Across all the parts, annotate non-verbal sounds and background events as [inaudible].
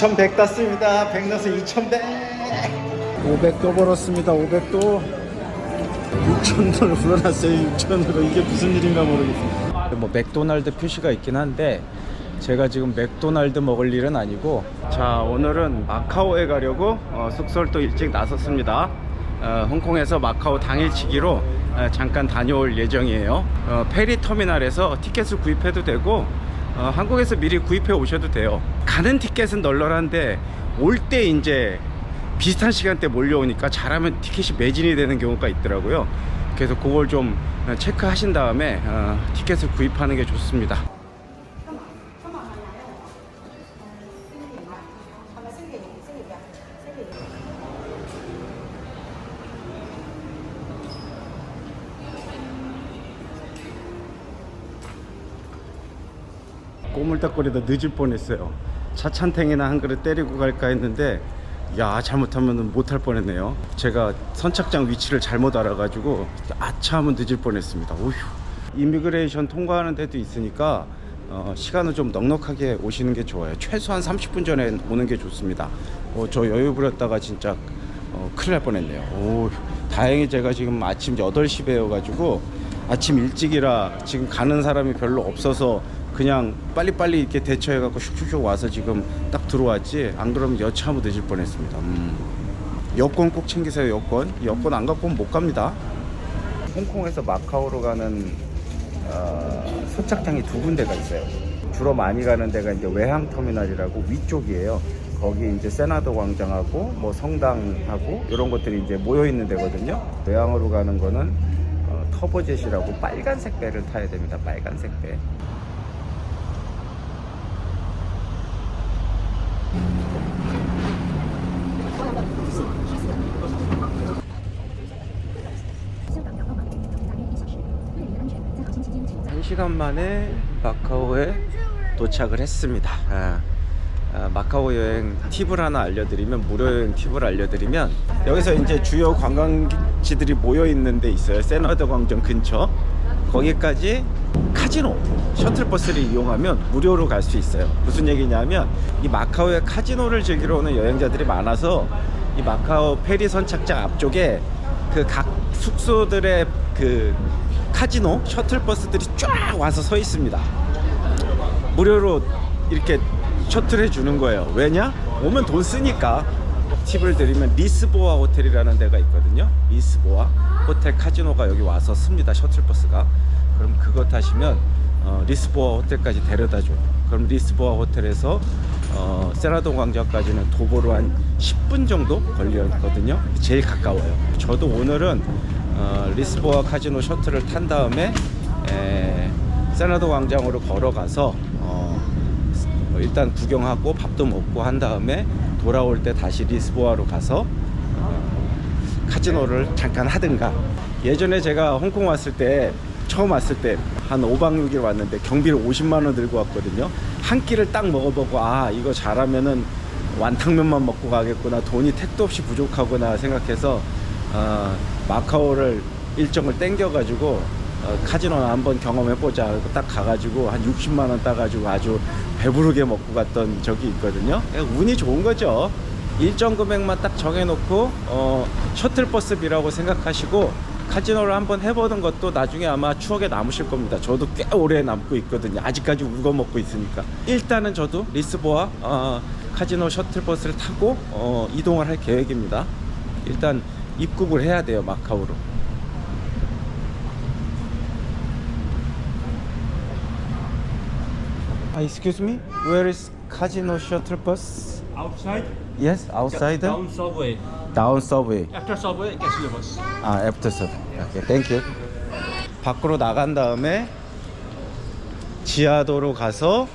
2100 땄습니다. 100 넣어서 2100. 500도 벌었습니다. 500도. 6천도를 불어놨어요. 6천으로 이게 무슨 일인가 모르겠어요. 뭐 맥도날드 표시가 있긴 한데 제가 지금 맥도날드 먹을 일은 아니고 자 오늘은 마카오에 가려고 어, 숙소를 또 일찍 나섰습니다. 어, 홍콩에서 마카오 당일치기로 어, 잠깐 다녀올 예정이에요. 어, 페리 터미널에서 티켓을 구입해도 되고 어, 한국에서 미리 구입해 오셔도 돼요. 가는 티켓은 널널한데 올 때 이제 비슷한 시간대 몰려오니까 잘하면 티켓이 매진이 되는 경우가 있더라고요. 그래서 그걸 좀 체크하신 다음에 어, 티켓을 구입하는 게 좋습니다. 꼬물딱거리다 늦을 뻔했어요. 차찬탱이나 한 그릇 때리고 갈까 했는데 야 잘못하면 못할 뻔했네요. 제가 선착장 위치를 잘못 알아가지고 아차 하면 늦을 뻔했습니다. 오휴. 이미그레이션 통과하는 데도 있으니까 어, 시간을 좀 넉넉하게 오시는 게 좋아요. 최소한 30분 전에 오는 게 좋습니다. 어, 저 여유 부렸다가 진짜 어, 큰일 날 뻔했네요. 오, 다행히 제가 지금 아침 8시 배여가지고 아침 일찍이라 지금 가는 사람이 별로 없어서 그냥 빨리빨리 이렇게 대처해갖고 슉슉슉 와서 지금 딱 들어왔지 안 그러면 여차하면 늦을 뻔했습니다. 음. 여권 꼭 챙기세요 여권. 여권 안 갖고 못 갑니다. 홍콩에서 마카오로 가는 어, 소착장이 두 군데가 있어요. 주로 많이 가는 데가 이제 외항 터미널이라고 위쪽이에요. 거기 이제 세나도 광장하고 뭐 성당하고 이런 것들이 이제 모여 있는 데거든요. 외항으로 가는 거는 어, 터보젯이라고 빨간색 배를 타야 됩니다. 빨간색 배. 한 시간 만에 마카오에 도착을 했습니다. 아, 아, 마카오 여행 팁을 하나 알려드리면 무료 여행 팁을 알려드리면 여기서 이제 주요 관광지들이 모여 있는 데 있어요. 세나드 광장 근처 거기까지 카지노 셔틀버스를 이용하면 무료로 갈 수 있어요. 무슨 얘기냐면 이 마카오의 카지노를 즐기러 오는 여행자들이 많아서 이 마카오 페리 선착장 앞쪽에 그 각 숙소들의 그 카지노 셔틀버스들이 쫙 와서 서 있습니다. 무료로 이렇게 셔틀 해 주는 거예요. 왜냐? 오면 돈 쓰니까. 팁을 드리면 리스보아 호텔이라는 데가 있거든요. 리스보아 호텔 카지노가 여기 와서 씁니다. 셔틀버스가. 그럼 그거 타시면 어, 리스보아 호텔까지 데려다 줘요. 그럼 리스보아 호텔에서 어, 세라돈 광장까지는 도보로 한 10분 정도 걸리거든요. 제일 가까워요. 저도 오늘은 어, 리스보아 카지노 셔틀을 탄 다음에 에, 세나도 광장으로 걸어가서 어, 일단 구경하고 밥도 먹고 한 다음에 돌아올 때 다시 리스보아로 가서 어, 카지노를 잠깐 하든가. 예전에 제가 홍콩 왔을 때 처음 왔을 때 한 5박 6일 왔는데 경비를 50만 원 들고 왔거든요. 한 끼를 딱 먹어보고 아 이거 잘하면은 완탕면만 먹고 가겠구나 돈이 택도 없이 부족하구나 생각해서 어, 마카오를 일정을 땡겨 가지고 어, 카지노 한번 경험해 보자 그리고 딱 가가지고 한 60만 원 따가지고 아주 배부르게 먹고 갔던 적이 있거든요. 예, 운이 좋은 거죠 일정 금액만 딱 정해놓고 어, 셔틀버스비라고 생각하시고 카지노를 한번 해보는 것도 나중에 아마 추억에 남으실 겁니다. 저도 꽤 오래 남고 있거든요. 아직까지 울고 먹고 있으니까. 일단은 저도 리스보아 어, 카지노 셔틀버스를 타고 어, 이동을 할 계획입니다. 일단 입국을 해야 돼요 마카오로. 아, excuse me, where is shuttle bus? Outside? Yes, outside. Down subway. Down subway. After subway, casino bus. 아, after subway. Okay, thank you. 밖으로 나간 다음에 지하도로 가서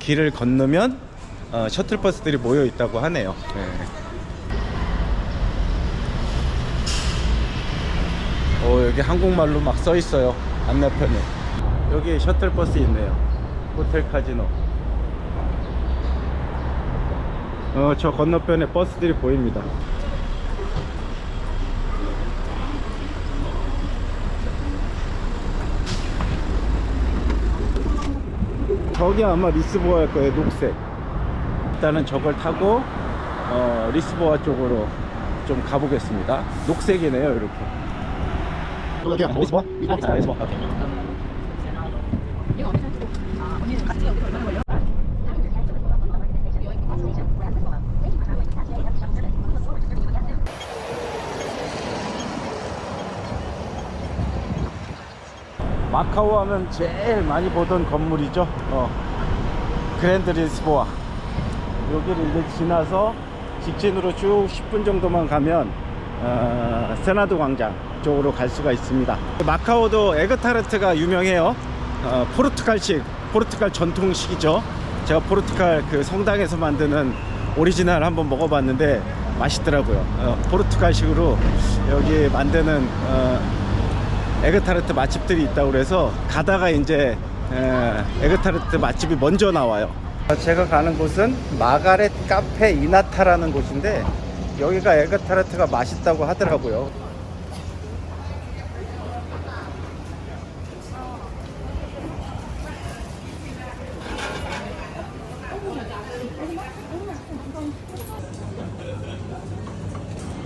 길을 건너면 어, 셔틀 버스들이 모여 있다고 하네요. 네. 어, 여기 한국말로 막 써 있어요. 안내편에. 여기 셔틀 버스 있네요. 호텔 카지노. 어, 저 건너편에 버스들이 보입니다. 저기 아마 리스보아일 거예요, 녹색. 일단은 저걸 타고 어, 리스보아 쪽으로 좀 가보겠습니다. 녹색이네요, 이렇게. 리스보아? 아, 리스보아. 마카오 하면 제일 많이 보던 건물이죠. 어, 그랜드 리스보아. 여기를 이제 지나서 직진으로 쭉 10분 정도만 가면 어, 세나도 광장 쪽으로 갈 수가 있습니다. 마카오도 에그타르트가 유명해요. 어, 포르투갈식, 포르투갈 전통식이죠. 제가 포르투갈 그 성당에서 만드는 오리지널 한번 먹어봤는데 맛있더라고요. 어, 포르투갈식으로 여기 만드는 어, 에그타르트 맛집들이 있다고 그래서 가다가 이제 에, 에그타르트 맛집이 먼저 나와요. 제가 가는 곳은 마가렛 카페 이나타라는 곳인데 여기가 에그타르트가 맛있다고 하더라고요.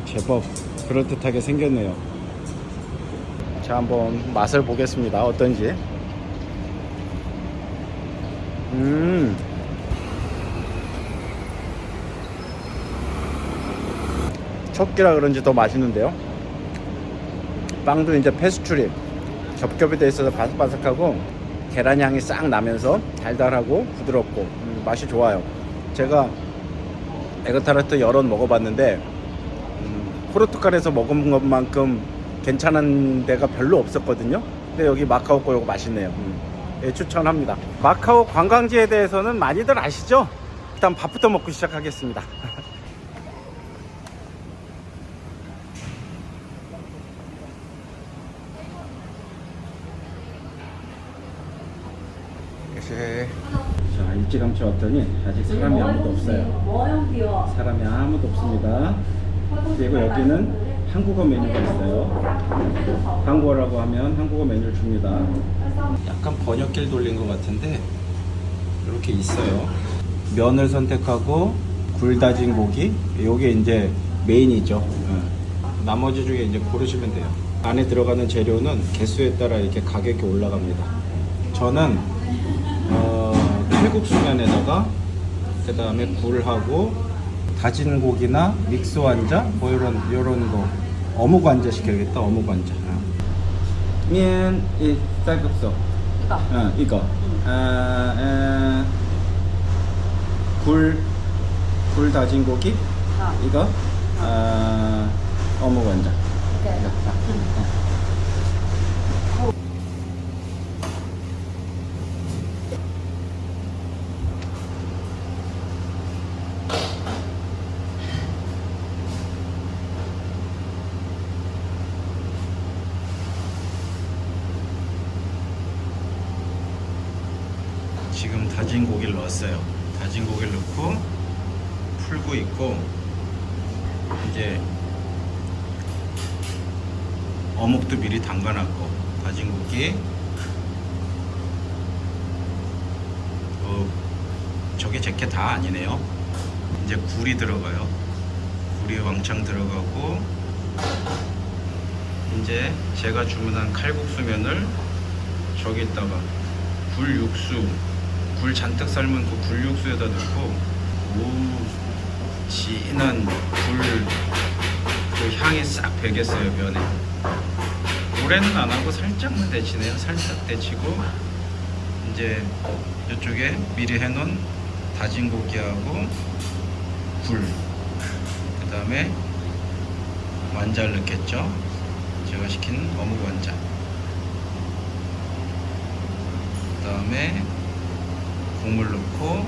제법 그럴듯하게 생겼네요. 자 한번 맛을 보겠습니다. 어떤지. 음. 첫 끼라 그런지 더 맛있는데요? 빵도 이제 페스츄리. 겹겹이 돼 있어서 바삭바삭하고 계란 향이 싹 나면서 달달하고 부드럽고 음, 맛이 좋아요. 제가 에그타르트 번 먹어봤는데 음, 포르투갈에서 먹은 것만큼 괜찮은 데가 별로 없었거든요. 근데 여기 마카오 거 이거 맛있네요. 음. 예, 추천합니다. 마카오 관광지에 대해서는 많이들 아시죠? 일단 밥부터 먹고 시작하겠습니다. [laughs] 자 일찌감치 왔더니 아직 사람이 아무도 없어요. 사람이 아무도 없습니다. 그리고 여기는 한국어 메뉴가 있어요. 한국어라고 하면 한국어 메뉴를 줍니다. 약간 번역기를 돌린 것 같은데 이렇게 있어요. 면을 선택하고 굴 다진 고기, 요게 이제 메인이죠. 예. 나머지 중에 이제 고르시면 돼요. 안에 들어가는 재료는 개수에 따라 이렇게 가격이 올라갑니다. 저는 어, 칼국수면에다가 그 다음에 굴하고 다진 고기나 믹스 완자 뭐 이런 이런 거 어묵 완자 시켜야겠다 어묵 완자. 면, 이 쌀국수. 이거. 어, 이거. 아, 에, 굴, 굴 다진 고기. 어. 이거. 아, 어묵 완자. 오케이. 이거. 자, 어. 지금 다진 고기를 넣었어요. 다진 고기를 넣고 풀고 있고 이제 어묵도 미리 담가놨고 다진 고기 어, 저게 제게 다 아니네요. 이제 굴이 들어가요. 굴이 왕창 들어가고 이제 제가 주문한 칼국수면을 저기다가 굴 육수 굴 잔뜩 삶은 그 굴 육수에다 넣고 오 진한 굴그 향이 싹 배겠어요 면에. 오래는 안 하고 살짝만 데치네요. 살짝 데치고 이제 이쪽에 미리 해놓은 다진 고기하고 굴 그 다음에 완자를 넣겠죠? 제가 시킨 어묵 완자. 그 다음에 국물 넣고.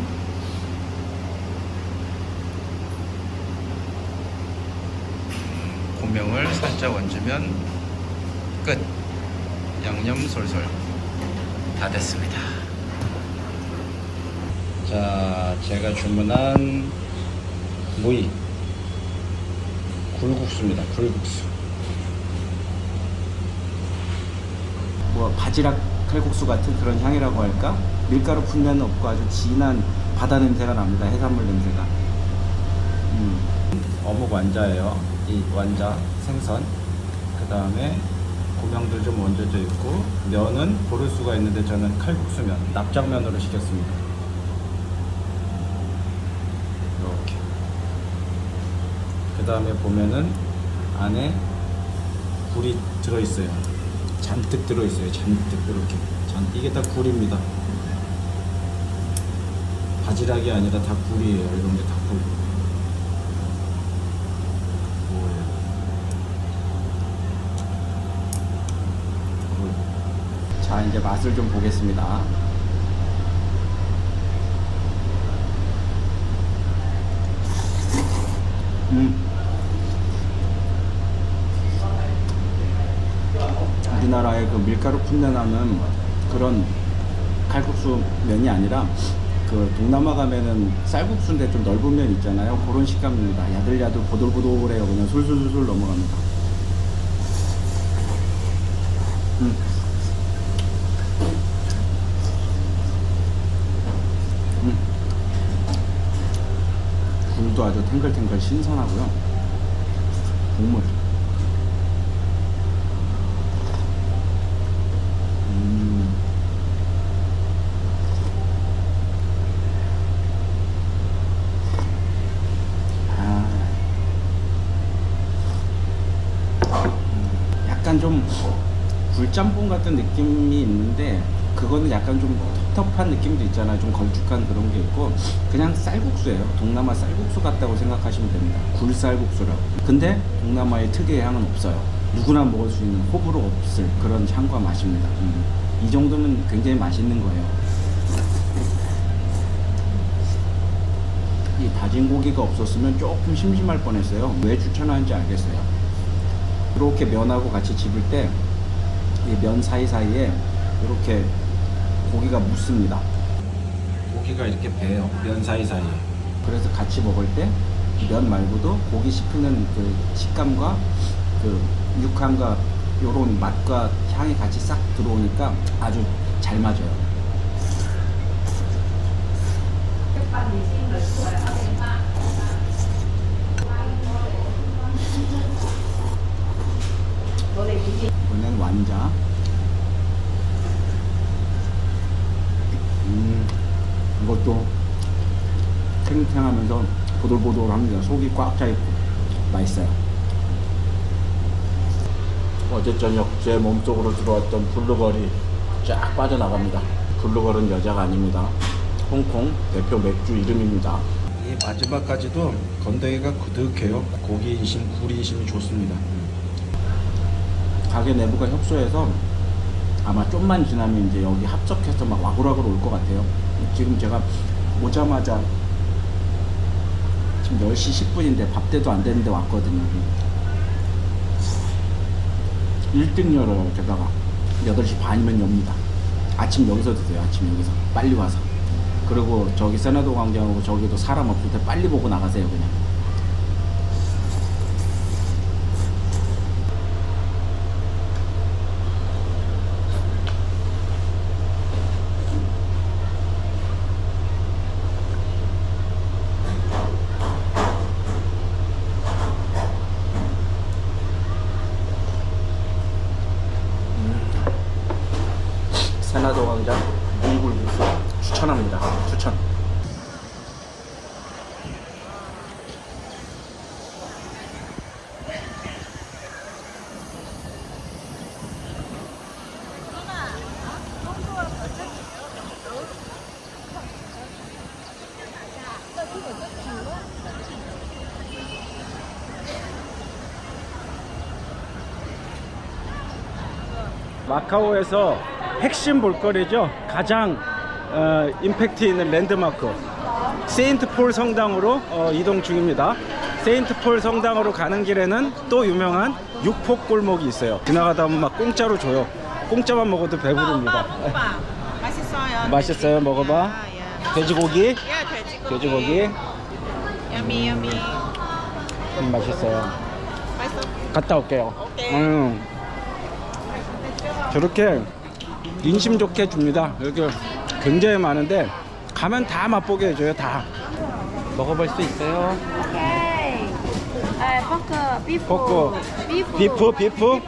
음, 고명을 살짝 얹으면 끝. 양념 솔솔. 다 됐습니다. 자 제가 주문한 무이. 굴국수입니다. 굴국수. 뭐 바지락 칼국수 같은 그런 향이라고 할까? 밀가루 풍미는 없고 아주 진한 바다 냄새가 납니다. 해산물 냄새가. 음. 어묵 완자예요. 이 완자 생선. 그 다음에 고명들 좀 얹어져 있고 면은 고를 수가 있는데 저는 칼국수면 납작면으로 시켰습니다. 이렇게. 그 다음에 보면은 안에 굴이 들어있어요. 잔뜩 들어있어요. 잔뜩 이렇게. 잔 이게 다 굴입니다. 바지락이 아니라 다 굴이에요. 이런 게 다 굴. 굴. 자 이제 맛을 좀 보겠습니다. 음. 우리나라의 그 밀가루 풋내 나는 그런 칼국수 면이 아니라 그 동남아 가면은 쌀국수인데 좀 넓은 면 있잖아요. 그런 식감입니다. 야들야들 보들보들해요. 그냥 술술술 넘어갑니다. 음. 음. 굴도 아주 탱글탱글 신선하고요. 국물. 약간 좀 굴짬뽕 같은 느낌이 있는데 그거는 약간 좀 텁텁한 느낌도 있잖아요. 좀 걸쭉한 그런 게 있고 그냥 쌀국수예요. 동남아 쌀국수 같다고 생각하시면 됩니다. 굴쌀국수라고. 근데 동남아의 특유의 향은 없어요. 누구나 먹을 수 있는 호불호 없을 그런 향과 맛입니다. 음. 이 정도면 굉장히 맛있는 거예요. 이 다진 고기가 없었으면 조금 심심할 뻔했어요. 왜 추천하는지 알겠어요. 이렇게 면하고 같이 집을 때 이 면 사이사이에 이렇게 고기가 묻습니다. 고기가 이렇게 배요. 면 사이사이에. 그래서 같이 먹을 때 면 말고도 고기 씹히는 그 식감과 그 육향과 요런 맛과 향이 같이 싹 들어오니까 아주 잘 맞아요. 이번엔 완자. 음, 이것도 탱탱하면서 보들보들합니다. 속이 꽉 차 있고 맛있어요. 어제 저녁 제 몸속으로 들어왔던 블루걸이 쫙 빠져나갑니다. 블루걸은 여자가 아닙니다. 홍콩 대표 맥주 이름입니다. 이 마지막까지도 건더기가 그득해요. 고기 인심, 굴 인심이 좋습니다. 가게 내부가 협소해서 아마 좀만 지나면 이제 여기 합석해서 막 와글와글 올 것 같아요. 지금 제가 오자마자 지금 10시 10분인데 밥 때도 안 되는데 왔거든요. 1등 열어요, 게다가. 8시 반이면 엽니다. 아침 여기서 드세요, 아침 여기서. 빨리 와서. 그리고 저기 세나도 광장하고 저기도 사람 없을 때 빨리 보고 나가세요, 그냥. 세나도 광장 몽골국수 추천합니다. 추천. 마카오에서 핵심 볼거리죠. 가장 어, 임팩트 있는 랜드마크 세인트 폴 성당으로 어, 이동 중입니다. 세인트 폴 성당으로 가는 길에는 또 유명한 육폭 골목이 있어요. 지나가다 보면 막 공짜로 줘요. 공짜만 먹어도 배부릅니다. 오빠 맛있어요. 맛있어요. 먹어봐. 아, 예. 돼지고기, 예, 돼지고기. 돼지고기 야미 야미. 음, 맛있어요. 맛있어. 갔다 올게요. 오케이. 음. 저렇게 인심 좋게 줍니다. 여기 굉장히 많은데 가면 다 맛보게 해줘요 다 먹어볼 수 있어요 오케이. 아, 포크, 비프. 포크. 비프. 비프 비프.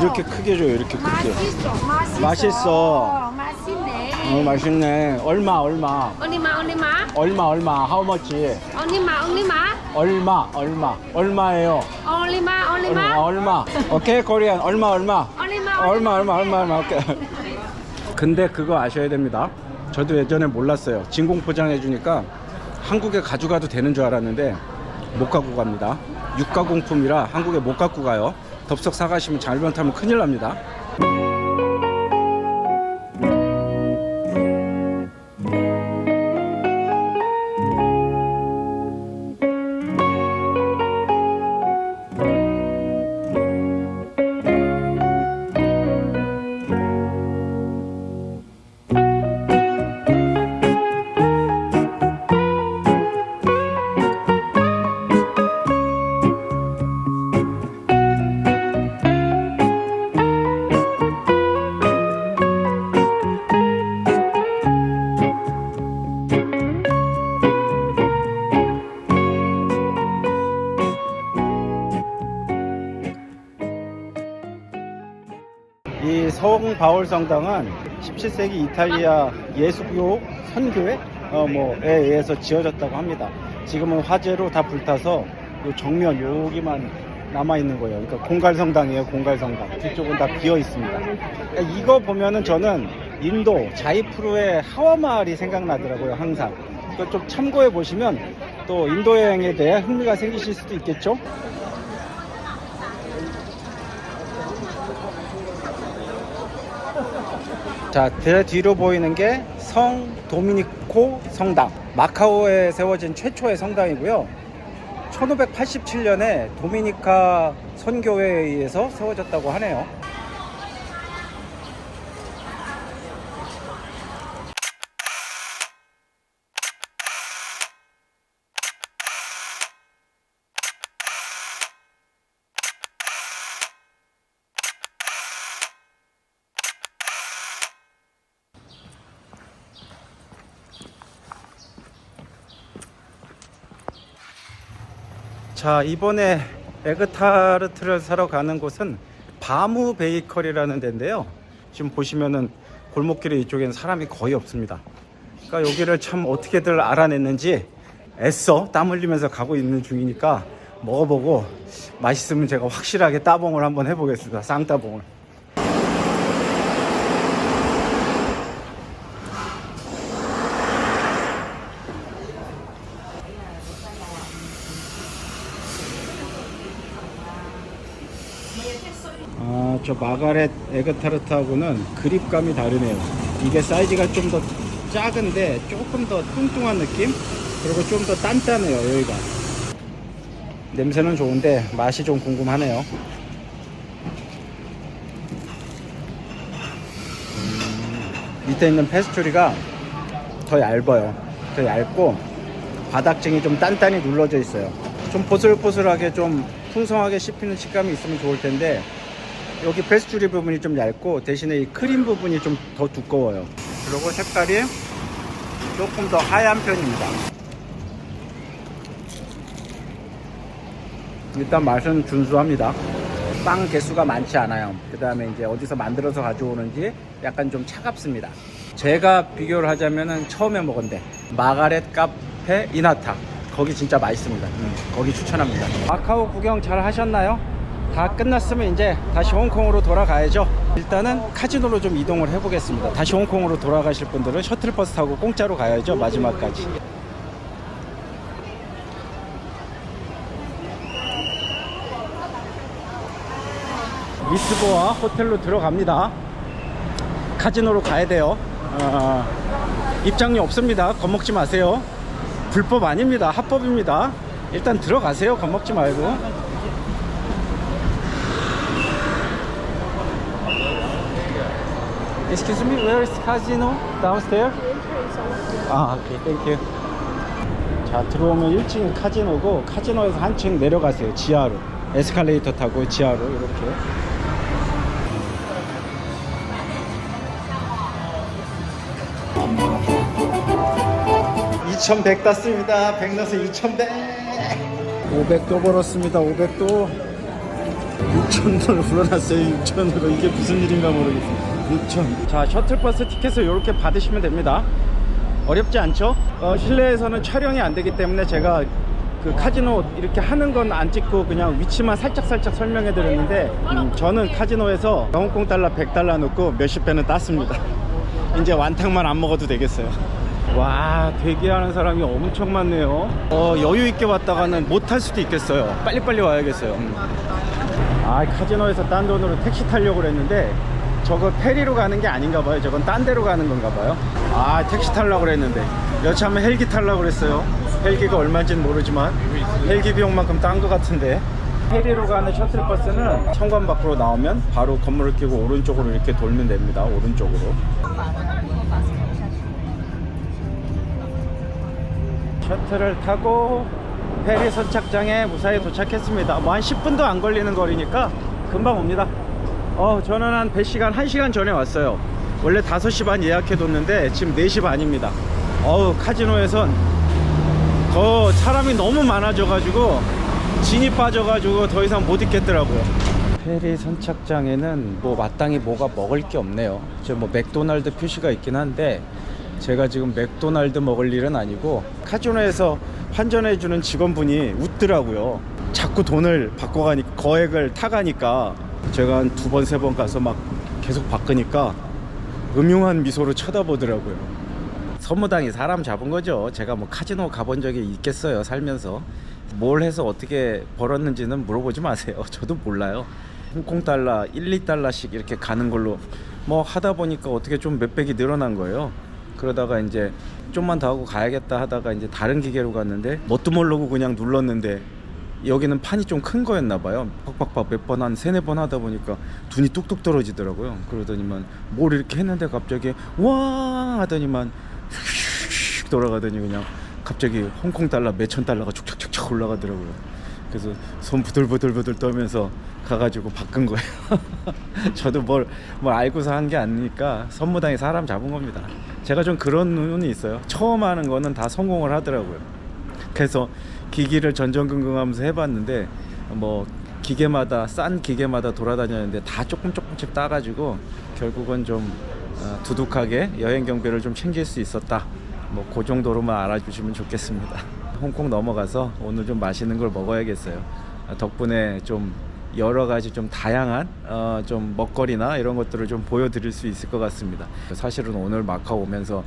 이렇게 크게 줘요 이렇게 크게 맛있어, 맛있어. 맛있어. 맛있네. 어 맛있네 얼마 얼마 얼마, 얼마? 얼마 얼마 how much 얼마, 얼마? 얼마 얼마 얼마예요 얼마, 얼마 얼마? 얼마 오케이 코리안 얼마 얼마 얼마, 얼마 얼마 얼마 오케이. 근데 그거 아셔야 됩니다. 저도 예전에 몰랐어요. 진공 포장해 주니까 한국에 가져가도 되는 줄 알았는데 못 갖고 갑니다. 육가공품이라 한국에 못 갖고 가요. 덥석 사가시면 잘못하면 큰일 납니다 바울 성당은 17세기 이탈리아 예수교 선교회 어, 뭐에 의해서 지어졌다고 합니다. 지금은 화재로 다 불타서 요 정면 여기만 남아 있는 거예요. 그러니까 공갈 성당이에요. 공갈 성당. 뒤쪽은 다 비어 있습니다. 그러니까 이거 보면은 저는 인도 자이프루의 하와 마을이 생각나더라고요. 항상. 이거 좀 참고해 보시면 또 인도 여행에 대해 흥미가 생기실 수도 있겠죠. 자, 제 뒤로 보이는 게 성 도미니코 성당. 마카오에 세워진 최초의 성당이고요. 1587년에 도미니카 선교회에 의해서 세워졌다고 하네요. 자 이번에 에그타르트를 사러 가는 곳은 바무 베이커리라는 데인데요. 지금 보시면은 골목길에 이쪽에는 사람이 거의 없습니다. 그러니까 여기를 참 어떻게들 알아냈는지 애써 땀 흘리면서 가고 있는 중이니까 먹어보고 맛있으면 제가 확실하게 따봉을 한번 해보겠습니다. 쌍따봉을 아, 저 마가렛 에그타르트하고는 그립감이 다르네요. 이게 사이즈가 좀 더 작은데 조금 더 뚱뚱한 느낌? 그리고 좀 더 단단해요, 여기가. 냄새는 좋은데 맛이 좀 궁금하네요. 음, 밑에 있는 페스츄리가 더 얇아요. 더 얇고 바닥층이 좀 단단히 눌러져 있어요. 좀 보슬보슬하게 좀 풍성하게 씹히는 식감이 있으면 좋을 텐데 여기 페스츄리 부분이 좀 얇고 대신에 이 크림 부분이 좀 더 두꺼워요. 그리고 색깔이 조금 더 하얀 편입니다. 일단 맛은 준수합니다. 빵 개수가 많지 않아요. 그 다음에 이제 어디서 만들어서 가져오는지 약간 좀 차갑습니다. 제가 비교를 하자면은 처음에 먹은데 마가렛 카페 이나타 거기 진짜 맛있습니다. 음, 거기 추천합니다. 마카오 구경 잘 하셨나요? 다 끝났으면 이제 다시 홍콩으로 돌아가야죠. 일단은 카지노로 좀 이동을 해보겠습니다. 다시 홍콩으로 돌아가실 분들은 셔틀버스 타고 공짜로 가야죠. 마지막까지. 위스보아 호텔로 들어갑니다. 카지노로 가야 돼요. 어, 입장료 없습니다. 겁먹지 마세요. 불법 아닙니다. 합법입니다. 일단 들어가세요. 겁먹지 말고. Excuse me, where is casino? Downstairs? 아, 오케이, 땡큐. 자, 들어오면 1층이 카지노고 카지노에서 한층 내려가세요. 지하로. 에스컬레이터 타고 지하로 이렇게. 2100 땄습니다 100 넣어서 2100 500도 벌었습니다 500도 6천원을 불어놨어요 6천으로 이게 무슨 일인가 모르겠어요 6천. 자 셔틀버스 티켓을 이렇게 받으시면 됩니다. 어렵지 않죠? 어, 실내에서는 촬영이 안 되기 때문에 제가 그 카지노 이렇게 하는 건 안 찍고 그냥 위치만 살짝살짝 설명해 드렸는데 음, 저는 카지노에서 홍콩 달러 100달러 넣고 몇십 배는 땄습니다. 이제 완탕만 안 먹어도 되겠어요. 와 대기하는 사람이 엄청 많네요. 어, 여유 있게 왔다가는 못탈 수도 있겠어요. 빨리빨리 와야겠어요. 음. 아 카지노에서 딴 돈으로 택시 타려고 그랬는데 저거 페리로 가는 게 아닌가 봐요. 저건 딴 데로 가는 건가 봐요. 아 택시 타려고 그랬는데. 여차하면 헬기 타려고 그랬어요. 헬기가 얼마인지는 모르지만 헬기 비용만큼 딴 거 같은데. 페리로 가는 셔틀버스는 성관 밖으로 나오면 바로 건물을 끼고 오른쪽으로 이렇게 돌면 됩니다. 오른쪽으로. 셔틀을 타고 페리 선착장에 무사히 도착했습니다. 뭐 한 10분도 안 걸리는 거리니까 금방 옵니다. 어, 저는 한배 시간 1시간 전에 왔어요. 원래 5시 반 예약해뒀는데 지금 4시 반입니다. 어우, 카지노에선 더 사람이 너무 많아져 가지고 진이 빠져 가지고 더 이상 못 있겠더라고요. 페리 선착장에는 뭐 마땅히 뭐가 먹을 게 없네요. 저뭐 맥도날드 표시가 있긴 한데 제가 지금 맥도날드 먹을 일은 아니고 카지노에서 환전해 주는 직원분이 웃더라고요. 자꾸 돈을 바꿔가니까 거액을 타가니까 제가 한 두 번 세 번 가서 막 계속 바꾸니까 음흉한 미소로 쳐다보더라고요. 선무당이 사람 잡은 거죠. 제가 뭐 카지노 가본 적이 있겠어요, 살면서. 뭘 해서 어떻게 벌었는지는 물어보지 마세요. [laughs] 저도 몰라요. 홍콩 달러 1, 2달러씩 이렇게 가는 걸로 뭐 하다 보니까 어떻게 좀 몇백이 늘어난 거예요. 그러다가 이제 좀만 더 하고 가야겠다 하다가 이제 다른 기계로 갔는데 뭣도 모르고 그냥 눌렀는데 여기는 판이 좀 큰 거였나 봐요. 팍팍팍 몇 번 한 세네 번 하다 보니까 눈이 뚝뚝 떨어지더라고요. 그러더니만 뭘 이렇게 했는데 갑자기 와 하더니만 휙 돌아가더니 그냥 갑자기 홍콩 달러 몇천 달러가 쭉쭉쭉쭉 올라가더라고요. 그래서 손 부들부들부들 떨면서 가가지고 바꾼 거예요. [laughs] 저도 뭘, 뭘 알고서 한 게 아니니까 선무당이 사람 잡은 겁니다. 제가 좀 그런 눈이 있어요. 처음 하는 거는 다 성공을 하더라고요. 그래서 기기를 전전긍긍하면서 해봤는데 뭐 기계마다 싼 기계마다 돌아다녔는데 다 조금 조금씩 따가지고 결국은 좀 어, 두둑하게 여행 경비를 좀 챙길 수 있었다. 뭐 그 정도로만 알아주시면 좋겠습니다. 홍콩 넘어가서 오늘 좀 맛있는 걸 먹어야겠어요. 아, 덕분에 좀 여러 가지 좀 다양한 어, 좀 먹거리나 이런 것들을 좀 보여드릴 수 있을 것 같습니다. 사실은 오늘 마카오 오면서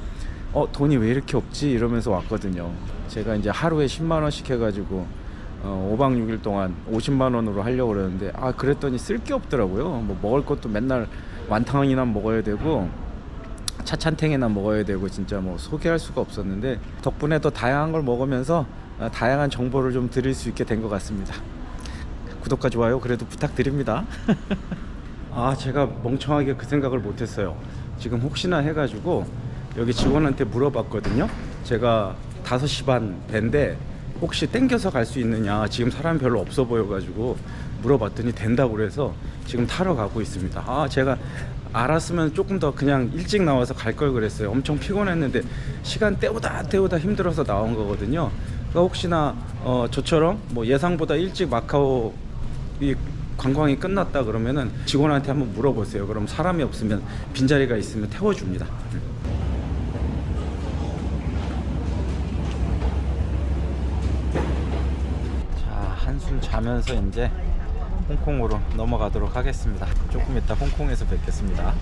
어 돈이 왜 이렇게 없지 이러면서 왔거든요. 제가 이제 하루에 10만 원씩 해가지고 어, 5박 6일 동안 50만 원으로 하려고 그러는데 아 그랬더니 쓸 게 없더라고요. 뭐 먹을 것도 맨날 완탕이나 먹어야 되고 차찬탱이나 먹어야 되고 진짜 뭐 소개할 수가 없었는데 덕분에 더 다양한 걸 먹으면서 아, 다양한 정보를 좀 드릴 수 있게 된 것 같습니다. 구독과 좋아요 그래도 부탁드립니다. [laughs] 아 제가 멍청하게 그 생각을 못했어요. 지금 혹시나 해가지고 여기 직원한테 물어봤거든요. 제가 5시 반 배인데 혹시 땡겨서 갈 수 있느냐 지금 사람 별로 없어 보여가지고 물어봤더니 된다고 그래서 지금 타러 가고 있습니다. 아 제가 알았으면 조금 더 그냥 일찍 나와서 갈 걸 그랬어요. 엄청 피곤했는데 시간 때우다 때우다 힘들어서 나온 거거든요. 그러니까 혹시나 어, 저처럼 뭐 예상보다 일찍 마카오 이 관광이 끝났다 그러면은 직원한테 한번 물어보세요. 그럼 사람이 없으면 빈자리가 있으면 태워줍니다. 자 자면서 이제 홍콩으로 넘어가도록 하겠습니다. 조금 이따 홍콩에서 뵙겠습니다.